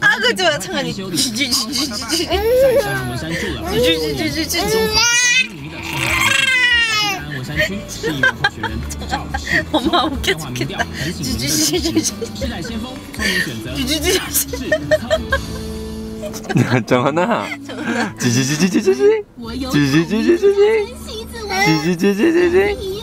阿哥就要唱你。去去去去去去！去去去去去去去去去！我妈，我给你看的。去去去去去去！去去怎么呢？叽叽叽叽叽叽叽，叽叽叽叽叽叽，叽叽叽叽叽叽。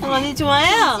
어머니좋아 요.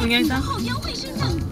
我听到后腰生